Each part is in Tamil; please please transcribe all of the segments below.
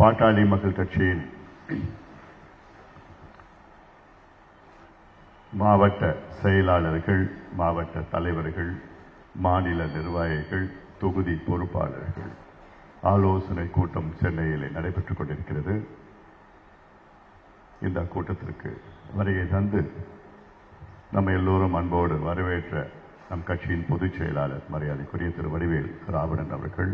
பாட்டாளி மக்கள் கட்சியின் மாவட்ட செயலாளர்கள் மாவட்ட தலைவர்கள் மாநில நிர்வாகிகள் தொகுதி பொறுப்பாளர்கள். ஆலோசனை கூட்டம் சென்னையில் நடைபெற்றுக் கொண்டிருக்கிறது. இந்த கூட்டத்திற்கு வருகை தந்து நம்ம எல்லோரும் அன்போடு வரவேற்ற நம் கட்சியின் பொதுச் செயலாளர் மரியாதைக்குரிய திரு வடிவேல் ராவணன் அவர்கள்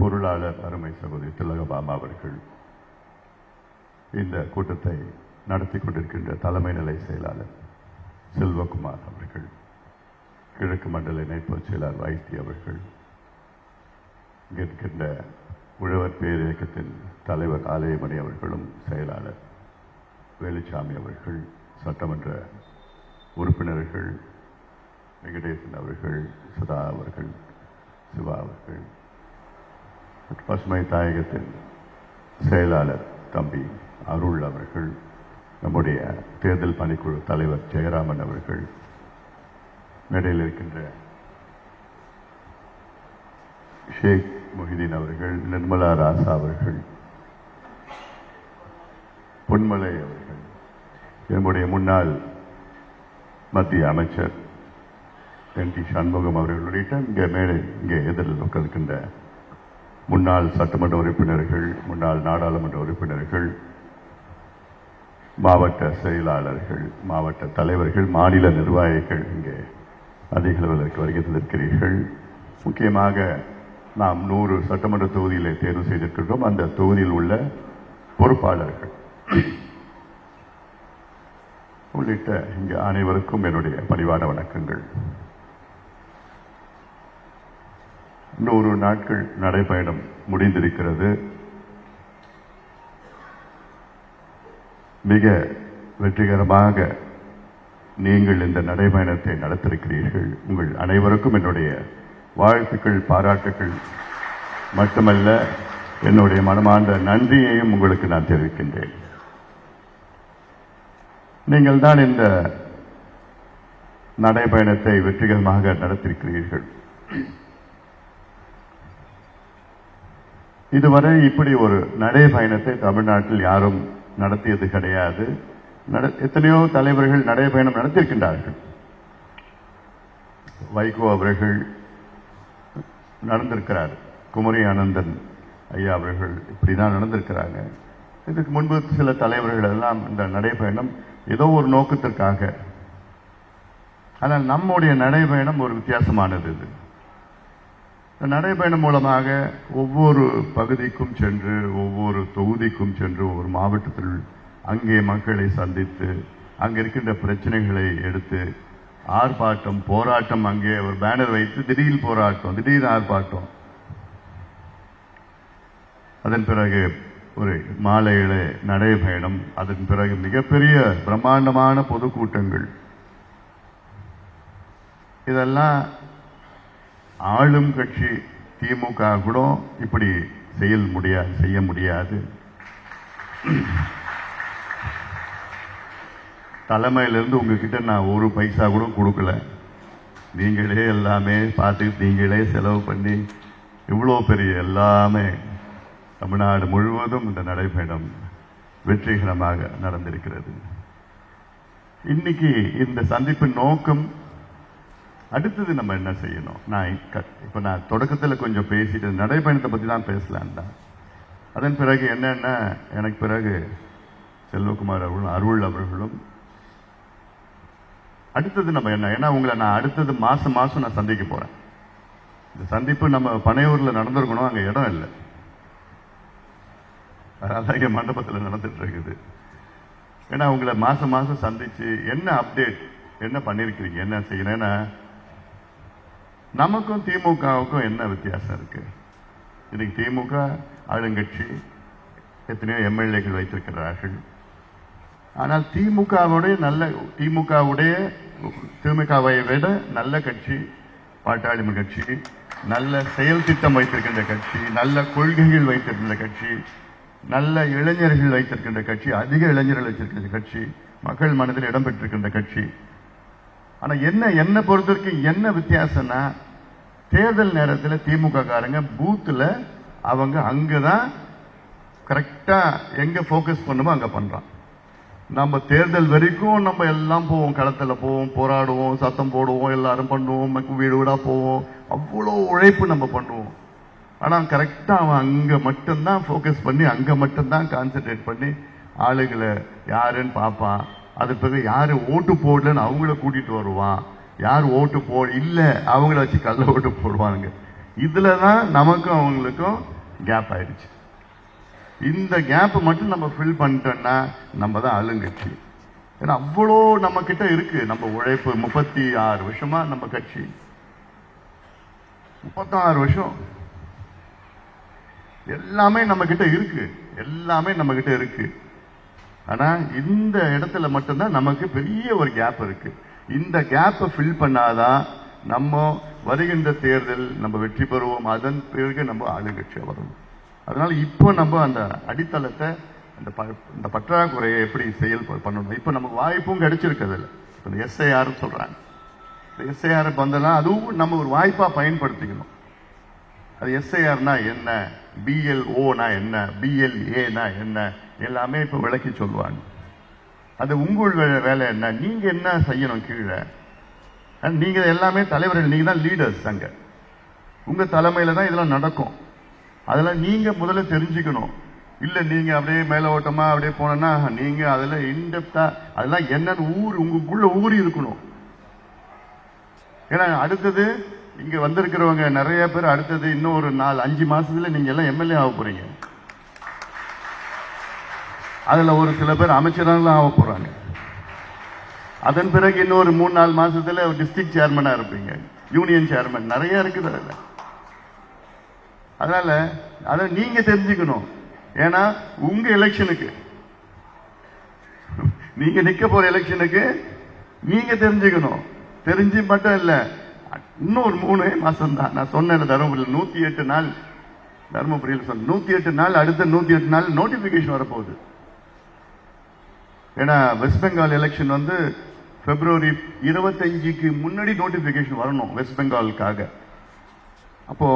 பொருளாளர் அருமை சகோதரி திலகபாமா அவர்கள் இந்த கூட்டத்தை நடத்தி கொண்டிருக்கின்ற தலைமை நிலை செயலாளர் செல்வகுமார் அவர்கள் கிழக்கு மண்டல இணைப்பு செயலாளர் வைத்தி அவர்கள் இருக்கின்ற உழவர் பேரியக்கத்தின் தலைவர் ஆலயமணி அவர்களும் செயலாளர் வேலுச்சாமி அவர்கள் சட்டமன்ற உறுப்பினர்கள் வெங்கடேசன் அவர்கள் சுதா அவர்கள் சிவா அவர்கள் பசுமை தாயகத்தின் செயலாளர் தம்பி அருள் அவர்கள் நம்முடைய தேர்தல் பணிக்குழு தலைவர் ஜெயராமன் அவர்கள் மேடையில் இருக்கின்ற ஷேக் மொஹிதீன் அவர்கள் நிர்மலா ராசா அவர்கள் பொன்மலை அவர்கள் என்னுடைய முன்னாள் மத்திய அமைச்சர் என் டி சண்முகம் அவர்கள் உள்ளிட்ட இங்கே மேடை இங்கே எதிரில் உட்கார்க்கின்ற முன்னாள் சட்டமன்ற உறுப்பினர்கள் முன்னாள் நாடாளுமன்ற உறுப்பினர்கள் மாவட்ட செயலாளர்கள் மாவட்ட தலைவர்கள் மாநில நிர்வாகிகள் இங்கே அதிக அளவில் வருகை தந்திருக்கிறீர்கள். முக்கியமாக நாம் நூறு சட்டமன்ற தொகுதியிலே தேர்வு செய்திருக்கின்றோம். அந்த தொகுதியில் உள்ள பொறுப்பாளர்கள். உள்ளிட்ட இங்கே அனைவருக்கும் என்னுடைய பணிவான வணக்கங்கள். நூறு நாட்கள் நடைபயணம் முடிந்திருக்கிறது. மிக வெற்றிகரமாக நீங்கள் இந்த நடைபயணத்தை நடத்திருக்கிறீர்கள். உங்கள் அனைவருக்கும் என்னுடைய வாழ்த்துக்கள் பாராட்டுக்கள். மட்டுமல்ல என்னுடைய மனமார்ந்த நன்றியையும் உங்களுக்கு நான் தெரிவிக்கின்றேன். நீங்கள் தான் இந்த நடைபயணத்தை வெற்றிகரமாக நடத்திருக்கிறீர்கள். இதுவரை இப்படி ஒரு நடைபயணத்தை தமிழ்நாட்டில் யாரும் நடத்தியது கிடையாது. நட- எத்தனையோ தலைவர்கள் நடைபயணம் நடத்தியிருக்கின்றார்கள். வைகோ அவர்கள் நடந்திருக்கிறார். குமரி ஆனந்தன் ஐயா அவர்கள் இப்படிதான் நடந்திருக்கிறாங்க. இதுக்கு முன்பு சில தலைவர்கள் எல்லாம் இந்த நடைபயணம் ஏதோ ஒரு நோக்கத்திற்காக. ஆனால் நம்முடைய நடைபயணம் ஒரு வித்தியாசமானது இது. நடைபயணம் மூலமாக ஒவ்வொரு பகுதிக்கும் சென்று ஒவ்வொரு தொகுதிக்கும் சென்று ஒவ்வொரு மாவட்டத்தில் அங்கே மக்களை சந்தித்து அங்கே இருக்கின்ற பிரச்சனைகளை எடுத்து ஆர்ப்பாட்டம் போராட்டம் அங்கே ஒரு பேனர் வைத்து திடீர் போராட்டம் திடீர் ஆர்ப்பாட்டம். அதன் பிறகு ஒரு மாலையில நடைபயணம் அதன் பிறகு மிகப்பெரிய பிரம்மாண்டமான பொதுக்கூட்டங்கள். இதெல்லாம் ஆளும் கட்சி திமுக கூட இப்படி செயல் முடியாது செய்ய முடியாது. தலைமையிலிருந்து உங்ககிட்ட நான் ஒரு பைசா கூட கொடுக்கல. நீங்களே எல்லாமே பார்த்து நீங்களே செலவு பண்ணி இவ்வளோ பெரிய எல்லாமே தமிழ்நாடு முழுவதும் இந்த நடைபயணம் வெற்றிகரமாக நடந்திருக்கிறது. இன்னைக்கு இந்த சந்திப்பின் நோக்கம் அடுத்தது நம்ம என்ன செய்யணும்? நான் க- இப்ப நான் தொடக்கத்தில் கொஞ்சம் பேசிட்டு நடைபயணத்தை பத்தி தான் பேசலாம் தான் அதன் பிறகு என்னென்ன? எனக்கு பிறகு செல்வகுமார் அவர்களும் அருள் அவர்களும். அடுத்தது நம்ம என்ன? ஏன்னா உங்களை நான் அடுத்தது மாசம் மாசம் நான் சந்திக்க போறேன். இந்த சந்திப்பு நம்ம பனையூர்ல நடந்திருக்கணும் அங்க இடம் இல்லை. அதனால மண்டபத்தில் நடந்துட்டு இருக்குது ஏன்னா உங்களை மாசம் மாசம் சந்திச்சு என்ன அப்டேட் என்ன பண்ணியிருக்கிறீங்க என்ன செய்யணும் ஏன்னா நமக்கும் திமுகவுக்கும் என்ன வித்தியாசம் இருக்கு? இன்னைக்கு திமுக ஆளுங்கட்சி எத்தனையோ எம்எல்ஏக்கள் வைத்திருக்கிறார்கள். ஆனால் திமுகவுடைய நல்ல திமுகவுடைய திமுகவை விட நல்ல கட்சி பாட்டாளி கட்சி நல்ல செயல் திட்டம் வைத்திருக்கின்ற கட்சி நல்ல கொள்கைகள் வைத்திருக்கின்ற கட்சி நல்ல இளைஞர்கள் வைத்திருக்கின்ற கட்சி அதிக இளைஞர்கள் வைத்திருக்கின்ற கட்சி மக்கள் மனதில் இடம்பெற்றிருக்கின்ற கட்சி ஆனால் என்ன என்ன பொறுத்த வரைக்கும் என்ன வித்தியாசம்னா தேர்தல் நேரத்தில் திமுக காரங்க பூத்தில் அவங்க தான் கரெக்டாக எங்கே ஃபோக்கஸ் பண்ணுமோ அங்கே பண்ணுறான் நம்ம தேர்தல் வரைக்கும் நம்ம எல்லாம் போவோம். களத்தில் போவோம் போராடுவோம் சத்தம் போடுவோம் எல்லாரும் பண்ணுவோம் வீடு வீடாக போவோம். அவ்வளோ உழைப்பு நம்ம பண்ணுவோம். ஆனால் கரெக்டாக அவன் அங்கே மட்டும்தான் ஃபோக்கஸ் பண்ணி அங்கே மட்டும்தான் கான்சென்ட்ரேட் பண்ணி ஆளுகளை யாருன்னு பார்ப்பான். அதுக்கு பிறகு யாரு ஓட்டு போடலன்னு அவங்கள கூட்டிட்டு வருவான் யார் ஓட்டு போ இல்லை அவங்கள வச்சு கள்ள ஓட்டு போடுவானுங்க. இதில் தான் நமக்கும் அவங்களுக்கும் கேப் ஆயிடுச்சு. இந்த கேப்பை மட்டும் நம்ம ஃபில் பண்ணிட்டோம்னா நம்ம தான் ஆளுங்கட்சி. ஏன்னா அவ்வளோ நம்ம கிட்ட இருக்கு. நம்ம உழைப்பு முப்பத்தி ஆறு வருஷமா நம்ம கட்சி. முப்பத்தாறு வருஷம். எல்லாமே நம்ம கிட்ட இருக்கு. எல்லாமே நம்ம கிட்ட இருக்கு. ஆனா இந்த இடத்துல மட்டும்தான் நமக்கு பெரிய ஒரு கேப் இருக்கு. இந்த கேப்பை ஃபில் பண்ணாதான் நம்ம வருகின்ற தேர்தல் நம்ம வெற்றி பெறுவோம். அதன் பிறகு நம்ம ஆளுங்கட்சியாக வரணும் அதனால இப்போ நம்ம அந்த அடித்தளத்தை அந்த ப- இந்த பற்றாக்குறையை எப்படி செயல் பண்ணணும்? இப்போ நமக்கு வாய்ப்பும் கிடைச்சிருக்கு இப்போ எஸ்ஐஆர்னு எஸ்ஐஆர் சொல்றாங்க. எஸ்ஐஆர் வந்தனா அதுவும் நம்ம ஒரு வாய்ப்பாக பயன்படுத்திக்கணும். அது எஸ்ஐஆர்னா என்ன? பிஎல்ஓனா என்ன? பிஎல்ஏனா என்ன? எல்லாமே இப்போ விளக்கி சொல்லுவாங்க அது உங்கள் வேலை என்ன? நீங்கள் என்ன செய்யணும் கீழே? நீங்கள் எல்லாமே தலைவர்கள் நீங்கள் தான் லீடர்ஸ் அங்கே. உங்கள் தலைமையில் தான் இதெல்லாம் நடக்கும். அதெல்லாம் நீங்கள் முதல்ல தெரிஞ்சுக்கணும். இல்லை நீங்கள் அப்படியே மேலே ஓட்டமாக அப்படியே போனோன்னா நீங்கள் அதில் இன்டெப்த்தாக அதெல்லாம் என்னன்னு ஊர் உங்களுக்குள்ளே ஊறி இருக்கணும். ஏன்னா அடுத்தது இங்க வந்திருக்கிறவங்க நிறைய பேர் அடுத்தது இன்னும் ஒரு நாலு அஞ்சு மாசத்துல நீங்க எல்லாம் எம்எல்ஏ ஆக போறீங்க. அதுல ஒரு சில பேர் அமைச்சராக ஆக போறாங்க. அதன் பிறகு இன்னொரு மூணு நாலு மாசத்துல டிஸ்ட்ரிக்ட் சேர்மனா இருப்பீங்க. யூனியன் சேர்மன் நிறைய இருக்குது அதுல. அதனால அதை நீங்க தெரிஞ்சுக்கணும். ஏன்னா உங்க எலெக்ஷனுக்கு நீங்க நிக்க போற எலெக்ஷனுக்கு நீங்க தெரிஞ்சுக்கணும். தெரிஞ்சு மட்டும் இல்லை இன்னொரு மூணு மாசம் தான். நான் சொன்னேன் தருமபுரியில் நூத்தி எட்டு நாள். தருமபுரியில் சொன்ன நூத்தி எட்டு நாள் அடுத்த நூத்தி எட்டு நாள் நோட்டிபிகேஷன் வரப்போகுது. ஏன்னா வெஸ்ட் பெங்கால் எலெக்ஷன் வந்து பிப்ரவரி இருபத்தஞ்சுக்கு முன்னாடி நோட்டிபிகேஷன் வரணும் வெஸ்ட் பெங்காலுக்காக அப்போ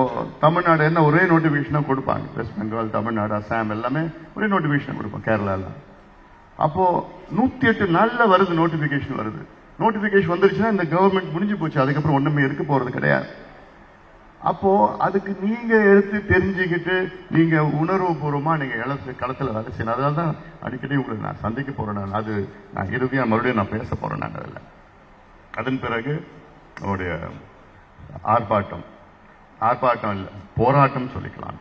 தமிழ்நாடு என்ன ஒரே நோட்டிபிகேஷனாக கொடுப்பாங்க. வெஸ்ட் பெங்கால் தமிழ்நாடு அசாம் எல்லாமே ஒரே நோட்டிபிகேஷன் கொடுப்போம் கேரளாவில் அப்போ நூத்தி எட்டு நாளில் வருது நோட்டிபிகேஷன் வருது. நோட்டிபிகேஷன் வந்துருச்சுன்னா இந்த கவர்மெண்ட் முடிஞ்சு போச்சு. அதுக்கப்புறம் ஒண்ணுமே இருக்க போறது கிடையாது. அப்போ அதுக்கு நீங்க எடுத்து தெரிஞ்சுக்கிட்டு நீங்க உணர்வு பூர்வமா நீங்க இழத்து களத்துல வேலை செய்யணும். அதனால தான் அடிக்கடி உங்களை நான் சந்திக்க போறேன் நான். அது நான் இறுதியா மறுபடியும் நான் பேச போறேன் நான் அதில். அதன் பிறகு நம்முடைய ஆர்ப்பாட்டம். ஆர்ப்பாட்டம் இல்லை போராட்டம் சொல்லிக்கலாம்.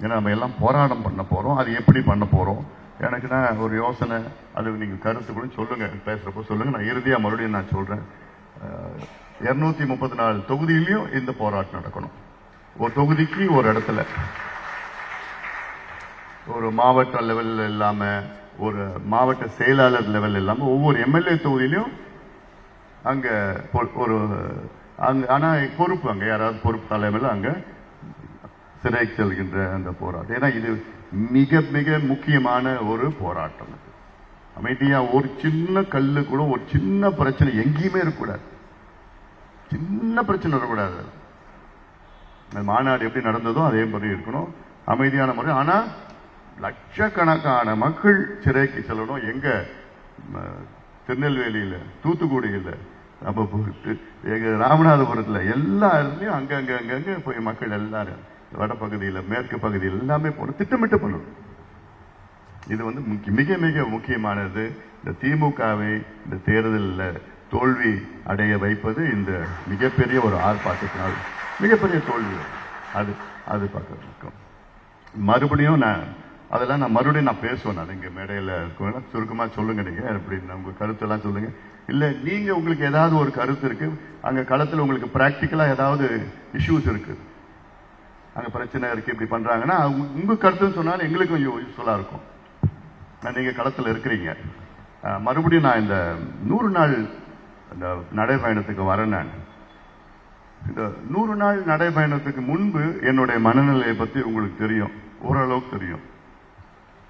ஏன்னா நம்ம எல்லாம் போராட்டம் பண்ண போறோம். அது எப்படி பண்ண போறோம்? எனக்கு தான் ஒரு யோசனை. அது நீங்கள் கருத்து கூட சொல்லுங்க. பேசுறப்போ சொல்லுங்க. நான் இறுதியாக மறுபடியும் நான் சொல்கிறேன் இரநூத்தி முப்பத்தி நாலு தொகுதியிலையும் இந்த போராட்டம் நடக்கணும். ஒரு தொகுதிக்கு ஒரு இடத்துல. ஒரு மாவட்ட லெவலில் இல்லாமல் ஒரு மாவட்ட செயலாளர் லெவல் இல்லாமல் ஒவ்வொரு எம்எல்ஏ தொகுதியிலையும் அங்கே ஒரு அங்கே ஆனால் பொறுப்பு அங்கே. யாராவது பொறுப்பு தலைமையில் அங்கே சிறை செல்கின்ற அந்த போராட்டம். ஏன்னா இது மிக மிக முக்கியமான ஒரு போராட்டம் இது. அமைதியா ஒரு சின்ன கல்லு கூட ஒரு சின்ன பிரச்சனை எங்கேயுமே இருக்கக்கூடாது. சின்ன பிரச்சனை வரக்கூடாது மாநாடு எப்படி நடந்ததோ அதே மாதிரி இருக்கணும். அமைதியான முறை. ஆனா லட்சக்கணக்கான மக்கள் சிறைக்கு செல்லணும். எங்க திருநெல்வேலியில தூத்துக்குடியில நம்ம போயிட்டு எங்க ராமநாதபுரத்தில் எல்லா அங்கங்க அங்கங்க போய் மக்கள் எல்லாரும் வடப்பகுதியில் மேற்கு பகுதியில் எல்லாமே போன திட்டமிட்டு பண்ணணும் இது வந்து மிக மிக முக்கியமானது. இந்த திமுகவை இந்த தேர்தலில் தோல்வி அடைய வைப்பது இந்த மிகப்பெரிய ஒரு ஆர்ப்பாட்டத்தினால் மிகப்பெரிய தோல்வி. அது அது பார்க்கறதுக்கும் மறுபடியும் நான் அதெல்லாம் நான் மறுபடியும் நான் பேசுவேன். நான் இங்கே மேடையில் இருக்கவங்க சுருக்கமாக சொல்லுங்க நீங்கள் அப்படின்னு உங்கள் கருத்தெல்லாம் சொல்லுங்கள் இல்லை நீங்கள் உங்களுக்கு ஏதாவது ஒரு கருத்து இருக்குது அங்கே களத்தில் உங்களுக்கு ப்ராக்டிக்கலாக ஏதாவது இஷ்யூஸ் இருக்குது அங்க பிரச்சனை இருக்கு இப்படி பண்றாங்கன்னா உங்க- கருத்துன்னு சொன்னாலும் எங்களுக்கும் யூஸ்ஃபுல்லா இருக்கும். நான் நீங்க களத்துல இருக்கிறீங்க. மறுபடியும் நான் இந்த நூறு நாள் இந்த நடைபயணத்துக்கு வரேன் நான். இந்த நூறு நாள் நடைபயணத்துக்கு முன்பு என்னுடைய மனநிலையை பத்தி உங்களுக்கு தெரியும். ஓரளவுக்கு தெரியும்.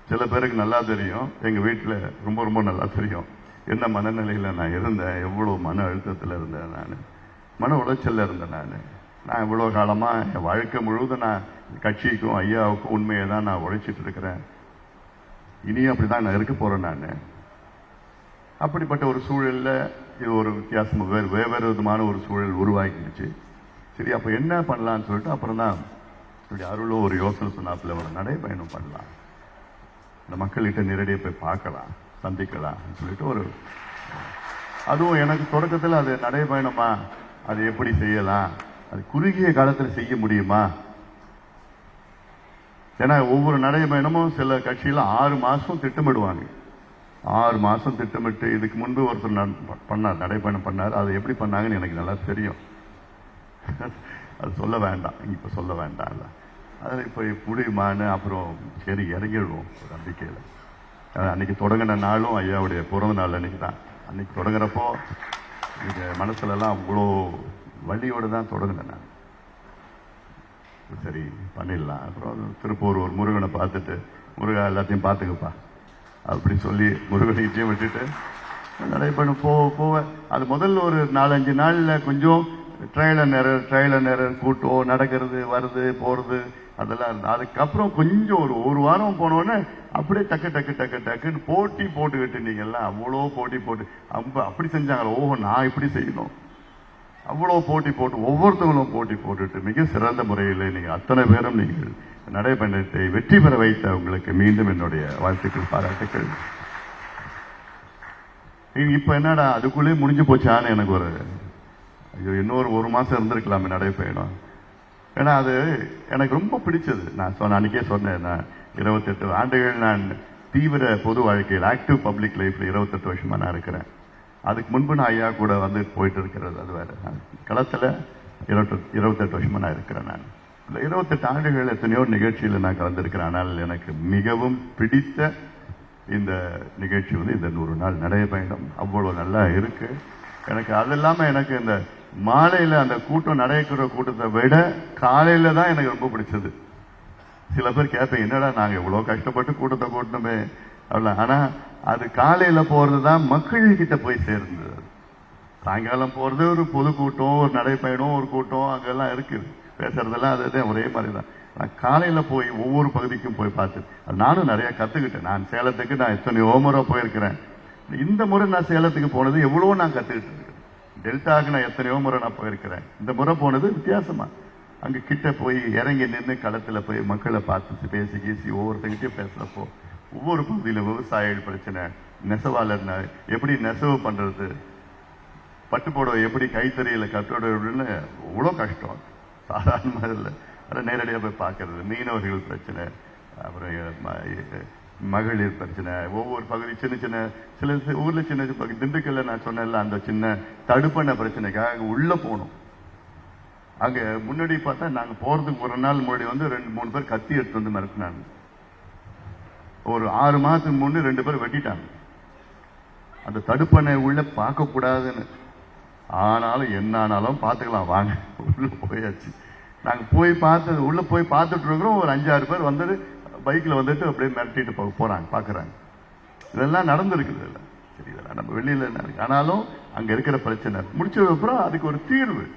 சில பேருக்கு நல்லா தெரியும். எங்க வீட்டில் ரொம்ப ரொம்ப நல்லா தெரியும். என்ன மனநிலையில நான் இருந்தேன்? எவ்வளவு மன அழுத்தத்தில் இருந்தேன் நான்? மன உளைச்சல்ல இருந்தேன் நான்? நான் இவ்வளோ காலமாக என் வாழ்க்கை முழுவதும் நான் கட்சிக்கும் ஐயாவுக்கும் உண்மையை தான் நான் உழைச்சிட்டு இருக்கிறேன். இனியும் அப்படி தான் நான் இருக்க போகிறேன் நான். அப்படிப்பட்ட ஒரு சூழலில் இது ஒரு வித்தியாசம் வேறு வேறு விதமான ஒரு சூழல் உருவாக்கிடுச்சு சரி அப்போ என்ன பண்ணலான்னு சொல்லிட்டு அப்புறம் தான் இப்படி அருளும் ஒரு யோசனை சொன்னாப்பில் ஒரு நடைபயணம் பண்ணலாம். இந்த மக்கள்கிட்ட நேரடியாக போய் பார்க்கலாம் சந்திக்கலாம் சொல்லிட்டு ஒரு அதுவும் எனக்கு தொடக்கத்தில் அது நடைபயணமா அது எப்படி செய்யலாம்? அது குறுகிய காலத்தில் செய்ய முடியுமா? ஏன்னா ஒவ்வொரு நடைபயணமும் சில கட்சியில் ஆறு மாதம் திட்டமிடுவாங்க. ஆறு மாதம் திட்டமிட்டு இதுக்கு முன்பு ஒருத்தர் பண்ணார் நடைபயணம் பண்ணார். அதை எப்படி பண்ணாங்கன்னு எனக்கு நல்லா தெரியும். அது சொல்ல வேண்டாம். இப்போ சொல்ல வேண்டாம்ல அதில் இப்போ முடியுமான்னு அப்புறம் சரி இறங்கிடுவோம். நம்பிக்கையில். அன்னைக்கு தொடங்கின நாளும் ஐயாவுடைய பிறந்த நாள் அன்னைக்கு தான் அன்னைக்கு தொடங்குறப்போ எனக்கு மனசுலலாம் அவ்வளோ வண்டியோடு தான் தொடங்கினேன் நான். சரி பண்ணிடலாம். அப்புறம் திருப்பூர் ஒரு முருகனை பார்த்துட்டு முருகா எல்லாத்தையும் பார்த்துக்கப்பா. அப்படி சொல்லி முருகனையும் விட்டுட்டு நடைபெறும் போ போவேன். அது முதல்ல ஒரு நாலஞ்சு நாளில் கொஞ்சம் ட்ரையல் நேரம் ட்ரெயிலர் நேரம் கூட்டம் நடக்கிறது வருது போகிறது அதெல்லாம் இருந்தது. அதுக்கப்புறம் கொஞ்சம் ஒரு ஒரு வாரம் போனோடனே அப்படியே டக்கு டக்கு டக்கு டக்குன்னு போட்டி போட்டுக்கிட்டு நீங்கள்லாம் அவ்வளோ போட்டி போட்டு அப்ப அப்படி செஞ்சாங்க ஓஹோ நான் இப்படி செய்யணும். அவ்வளோ போட்டி போட்டு ஒவ்வொருத்தவங்களும் போட்டி போட்டுட்டு மிக சிறந்த முறையில் நீங்கள் அத்தனை பேரும் நீங்கள் நடைபயணத்தை வெற்றி பெற வைத்த உங்களுக்கு மீண்டும் என்னுடைய வாழ்த்துக்கள் பாராட்டுக்கள். இப்போ என்னடா அதுக்குள்ளே முடிஞ்சு போச்சான்னு எனக்கு ஒரு ஐயோ இன்னொரு ஒரு மாதம் இருந்திருக்கலாமே நடைபயணம். ஏன்னா அது எனக்கு ரொம்ப பிடிச்சது. நான் சொன்ன அன்னைக்கே சொன்னேன் நான் இருபத்தெட்டு ஆண்டுகள் நான் தீவிர பொது வாழ்க்கையில் ஆக்டிவ் பப்ளிக் லைஃப்பில் இருபத்தெட்டு வருஷமாக நான் இருக்கிறேன். அதுக்கு முன்பு நான் ஐயா கூட வந்து போயிட்டு இருக்கிறது அது வேற. நான் இருபத்தி இருபத்தெட்டு இருபத்தெட்டு வருஷமா நான் இருக்கிறேன் நான். இந்த இருபத்தெட்டு ஆண்டுகள் எத்தனையோ நிகழ்ச்சியில் நான் கலந்துருக்கிறேன். ஆனால் எனக்கு மிகவும் பிடித்த இந்த நிகழ்ச்சி வந்து இந்த நூறு நாள் நடைய பயணம். அவ்வளோ நல்லா இருக்கு. எனக்கு அது இல்லாமல் எனக்கு இந்த மாலையில் அந்த கூட்டம் நடைக்கிற கூட்டத்தை விட காலையில் தான் எனக்கு ரொம்ப பிடிச்சது. சில பேர் கேட்பேன் என்னடா நாங்கள் இவ்வளோ கஷ்டப்பட்டு கூட்டத்தை கூட்டணுமே அவ்வளோ ஆனா அது காலையில போறது தான் மக்கள் கிட்ட போய் சேர்ந்தது. சாயங்காலம் போறது ஒரு பொதுக்கூட்டம் ஒரு நடைப்பயணம் ஒரு கூட்டம் அங்கெல்லாம் இருக்குது பேசுறதெல்லாம் அதுதான் ஒரே மாதிரி தான் நான் காலையில போய் ஒவ்வொரு பகுதிக்கும் போய் பார்த்து அது நானும் நிறைய கத்துக்கிட்டேன். நான் சேலத்துக்கு நான் எத்தனையோ முறை போயிருக்கிறேன். இந்த முறை நான் சேலத்துக்கு போனது எவ்வளவோ நான் கத்துக்கிட்டு இருக்கேன் டெல்டாவுக்கு நான் எத்தனையோ முறை நான் போயிருக்கிறேன். இந்த முறை போனது வித்தியாசமா. அங்க கிட்ட போய் இறங்கி நின்று களத்துல போய் மக்களை பார்த்து பேசி கீசி ஒவ்வொருத்தங்கிட்டையும் பேசுறப்போ ஒவ்வொரு பகுதியில் விவசாய பிரச்சனை நெசவாளர் எப்படி நெசவு பண்றது? பட்டு புடவை எப்படி கைத்தறியில் கட்டுறதுன்னு அவ்வளோ கஷ்டம். சாதாரணமாக இல்லை. அதை நேரடியாக போய் பார்க்கறது. மீனவர்கள் பிரச்சனை அப்புறம் ம- மகளிர் பிரச்சனை ஒவ்வொரு பகுதி சின்ன சின்ன சில ஊரில் சின்ன பகுதி. திண்டுக்கல்ல நான் சொன்னேன்ல அந்த சின்ன தடுப்பண பிரச்சனைக்காக உள்ள போனோம். அங்கே முன்னாடி பார்த்தா நாங்கள் போகிறதுக்கு ஒரு நாள் முன்னாடி வந்து ரெண்டு மூணு பேர் கத்தி எடுத்து வந்து மிரட்டினாங்க. ஒரு ஆறு மாதத்துக்கு முன்னு ரெண்டு பேர் வெட்டிட்டாங்க. அந்த தடுப்பணை உள்ள பார்க்கக்கூடாதுன்னு. ஆனாலும் என்ன ஆனாலும் பார்த்துக்கலாம் வாங்க. உள்ள போயாச்சு. நாங்கள் போய் பார்த்தது உள்ளே போய் பார்த்துட்டு இருக்கிறோம். ஒரு அஞ்சாறு பேர் வந்துட்டு பைக்கில் வந்துட்டு அப்படியே மிரட்டிட்டு போ- போகிறாங்க பார்க்குறாங்க இதெல்லாம் நடந்துருக்குது இதெல்லாம் சரி இதெல்லாம் நம்ம வெளியில் என்ன இருக்குது ஆனாலும் அங்கே இருக்கிற பிரச்சனை. முடிச்சதுக்கப்புறம் அதுக்கு ஒரு தீர்வு.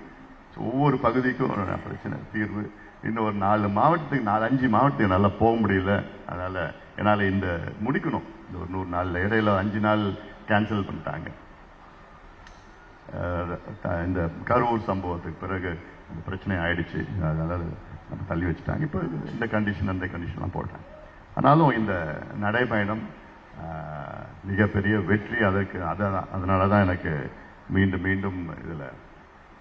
ஒவ்வொரு பகுதிக்கும் ஒரு பிரச்சனை தீர்வு. இன்னும் ஒரு நாலு மாவட்டத்துக்கு நாலு அஞ்சு மாவட்டத்துக்கு நல்லா போக முடியல. அதனால் என்னால் இந்த முடிக்கணும். இந்த ஒரு நூறு நாளில். இடையில அஞ்சு நாள் கேன்சல் பண்ணிட்டாங்க. இந்த கரூர் சம்பவத்துக்கு பிறகு இந்த பிரச்சனை ஆயிடுச்சு. அதனால் நம்ம தள்ளி வச்சுட்டாங்க. இப்போ இந்த கண்டிஷன் அந்த கண்டிஷன்லாம் போட்டாங்க. ஆனாலும் இந்த நடைபயணம் மிகப்பெரிய வெற்றி அதற்கு அதான் அதனால தான் எனக்கு மீண்டும் மீண்டும் இதில்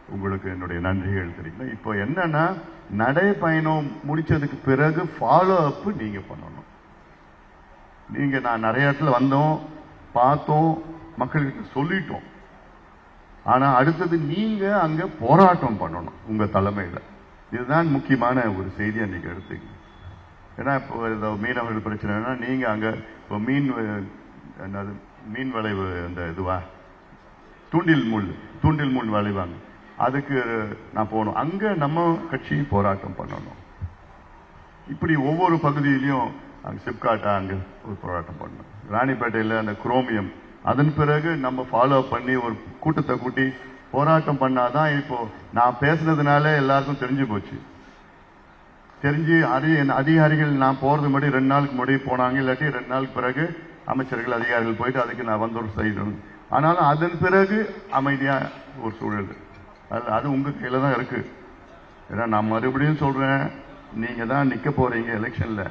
உங்களுக்கு என்னுடைய நன்றிகள் தெரியும்? இப்போ என்னன்னா நடைப்பயணம் முடிச்சதுக்கு பிறகு ஃபாலோ அப் நீங்க பண்ணணும். நீங்க நான் நிறைய இடத்துல வந்தோம் பார்த்தோம் மக்கள்கிட்ட சொல்லிட்டோம். ஆனா அடுத்தது நீங்க அங்க போராட்டம் பண்ணணும் உங்க தலைமையில. இதுதான் முக்கியமான ஒரு செய்தியை நீங்க எடுத்துக்கணும் ஏன்னா இப்போ இந்த மீனவர்கள் பிரச்சனைனா நீங்க அங்க இப்போ மீன் என்னது மீன் விளைவு அந்த இதுவா? தூண்டில் முள் தூண்டில் முள் விளைவாங்க. அதுக்கு நான் போகணும். அங்க நம்ம கட்சி போராட்டம் பண்ணணும். இப்படி ஒவ்வொரு பகுதியிலையும் அங்கே சிப்காட்டா அங்க ஒரு போராட்டம் பண்ணணும். ராணிப்பேட்டையில் அந்த குரோமியம். அதன் பிறகு நம்ம ஃபாலோ பண்ணி ஒரு கூட்டத்தை கூட்டி போராட்டம் பண்ணாதான் இப்போ நான் பேசுனதுனால எல்லாருக்கும் தெரிஞ்சு போச்சு. தெரிஞ்சு அதி அதிகாரிகள் நான் போறது முன்னாடி ரெண்டு நாளுக்கு முன்னாடி போனாங்க. இல்லாட்டி ரெண்டு நாளுக்கு பிறகு அமைச்சர்கள் அதிகாரிகள் போயிட்டு அதுக்கு நான் வந்து ஒரு செய்யணும் ஆனாலும் அதன் பிறகு அமைதியா ஒரு சூழல். அது அது உங்கள் கையில் தான் இருக்கு. ஏன்னா நான் மறுபடியும் சொல்கிறேன் நீங்கள் தான் நிற்க போகிறீங்க எலெக்ஷனில்.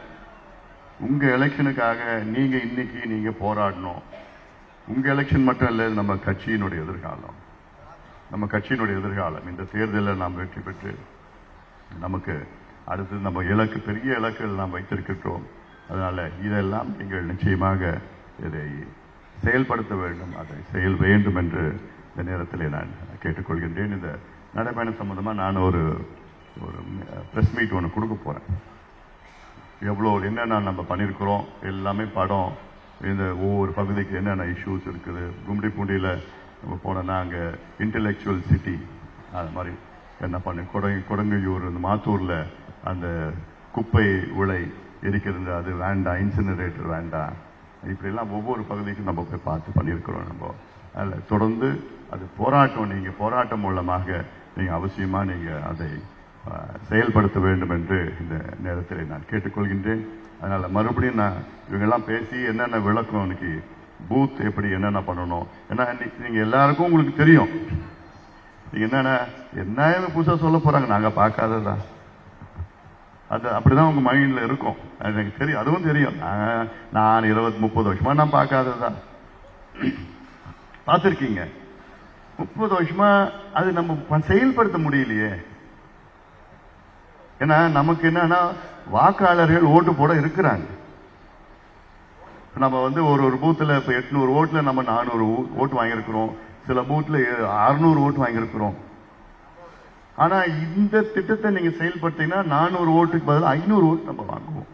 உங்கள் எலெக்ஷனுக்காக நீங்கள் இன்னைக்கு நீங்கள் போராடணும். உங்கள் எலெக்ஷன் மட்டும் இல்லை நம்ம கட்சியினுடைய எதிர்காலம். நம்ம கட்சியினுடைய எதிர்காலம். இந்த தேர்தலில் நாம் வெற்றி பெற்று நமக்கு அடுத்து நம்ம இலக்கு பெரிய இலக்குகள் நாம் வைத்திருக்கின்றோம். அதனால் இதெல்லாம் நீங்கள் நிச்சயமாக இதை செயல்படுத்த வேண்டும் அதை செயல் வேண்டும் என்று இந்த நேரத்தில் நான் கேட்டுக்கொள்கின்றேன். இந்த நடைபயணம் சம்மந்தமாக நான் ஒரு ஒரு ப்ரெஸ் மீட் ஒன்று கொடுக்க போகிறேன் எவ்வளோ என்னென்ன நம்ம பண்ணியிருக்கிறோம் எல்லாமே படம் இந்த ஒவ்வொரு பகுதிக்கு என்னென்ன இஷ்யூஸ் இருக்குது கும்டி பூண்டியில் நம்ம போனோம்னா அங்கே இன்டெலெக்சுவல் சிட்டி அது மாதிரி என்ன பண்ணி கொடங்கு கொடங்கையூர் இந்த மாத்தூரில் அந்த குப்பை உலை எரிக்கிறது அது வேண்டாம் இன்சினரேட்டர் வேண்டாம். இப்படிலாம் ஒவ்வொரு பகுதிக்கும் நம்ம போய் பார்த்து பண்ணியிருக்கிறோம் நம்ம. அதில் தொடர்ந்து அது போராட்டம் நீங்கள் போராட்டம் மூலமாக நீங்கள் அவசியமாக நீங்கள் அதை செயல்படுத்த வேண்டும் என்று இந்த நேரத்தில் நான் கேட்டுக்கொள்கின்றேன். அதனால் மறுபடியும் நான் இவங்கெல்லாம் பேசி என்னென்ன விளக்கம் இன்னைக்கு பூத் எப்படி என்னென்ன பண்ணணும் ஏன்னா இன்னைக்கு எல்லாருக்கும் உங்களுக்கு தெரியும். நீங்கள் என்னென்ன என்ன இவங்க புதுசா சொல்ல போகிறாங்க நாங்கள் பார்க்காததா? அது அப்படிதான் உங்கள் மைண்டில் இருக்கும். அது எனக்கு தெரியும் அதுவும் தெரியும். நான் நான் இருபது முப்பது வருஷமாக நான் பார்க்காததா? பார்த்துருக்கீங்க. முப்பது வருஷமா அது நம்ம செயல்படுத்த முடியலையே. ஏன்னா நமக்கு என்னன்னா வாக்காளர்கள் ஓட்டு போட இருக்கிறாங்க. நம்ம வந்து ஒரு ஒரு பூத்தில் இப்போ எட்நூறு ஓட்டில் நம்ம நானூறு ஓட்டு வாங்கியிருக்கிறோம். சில பூத்தில் அறுநூறு ஓட்டு வாங்கியிருக்கிறோம். ஆனால் இந்த திட்டத்தை நீங்கள் செயல்படுத்தீங்கன்னா நானூறு ஓட்டுக்கு பதில் ஐநூறு ஓட்டு நம்ம வாங்குவோம்.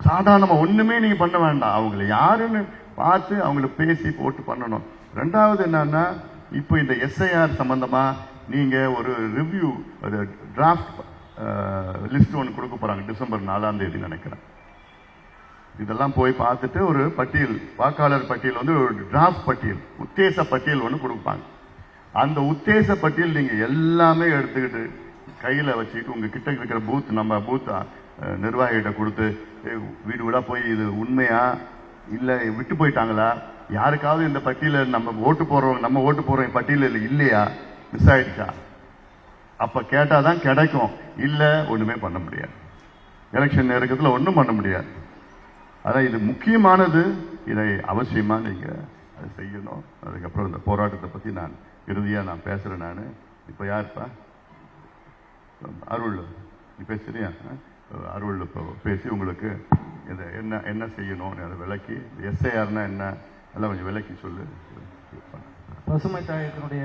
சாதாரணமாக ஒன்றுமே நீங்கள் பண்ண வேண்டாம். அவங்களை யாருன்னு பார்த்து அவங்கள பேசி போட்டு பண்ணணும். ரெண்டாவது என்னன்னா இப்போ இந்த எஸ்ஐஆர் சம்பந்தமா நீங்க ஒரு ரிவ்யூ அது டிராஃப்ட் லிஸ்ட் ஒன்று கொடுக்க போறாங்க டிசம்பர் நாலாம் தேதி நினைக்கிறேன். இதெல்லாம் போய் பார்த்துட்டு ஒரு பட்டியல் வாக்காளர் பட்டியல் வந்து ஒரு டிராஃப்ட் பட்டியல் உத்தேச பட்டியல் ஒன்று கொடுப்பாங்க. அந்த உத்தேச பட்டியல் நீங்க எல்லாமே எடுத்துக்கிட்டு கையில் வச்சுக்கிட்டு உங்க கிட்ட இருக்கிற பூத் நம்ம பூத் நிர்வாகிகிட்ட கொடுத்து வீடு வீடாக போய் இது உண்மையா? இல்ல விட்டு போயிட்டாங்களா? யாருக்காவது இந்த பட்டியல நம்ம ஓட்டு போடுறவங்க நம்ம ஓட்டு போடுறவங்க பட்டியல இல்லையா? மிஸ் ஆயிடுச்சா? அப்ப கேட்டாதான் கிடைக்கும். இல்ல ஒண்ணுமே பண்ண முடியாது. எலெக்ஷன் நெருக்கத்துல ஒன்றும் பண்ண முடியாது. அதான் இது முக்கியமானது. இதை அவசியமா நீங்க அதை செய்யணும். அதுக்கப்புறம் இந்த போராட்டத்தை பத்தி நான் இறுதியா நான் பேசுறேன் நான். இப்ப யாருப்பா? அருள். நீ பேசுறியா? அருள் பேசி உங்களுக்கு இதை என்ன என்ன செய்யணும் அதை விளக்கி எஸ்ஐஆர்னா என்ன? எல்லாம் கொஞ்சம் விளக்கி சொல்லு. பசுமை தாயத்தினுடைய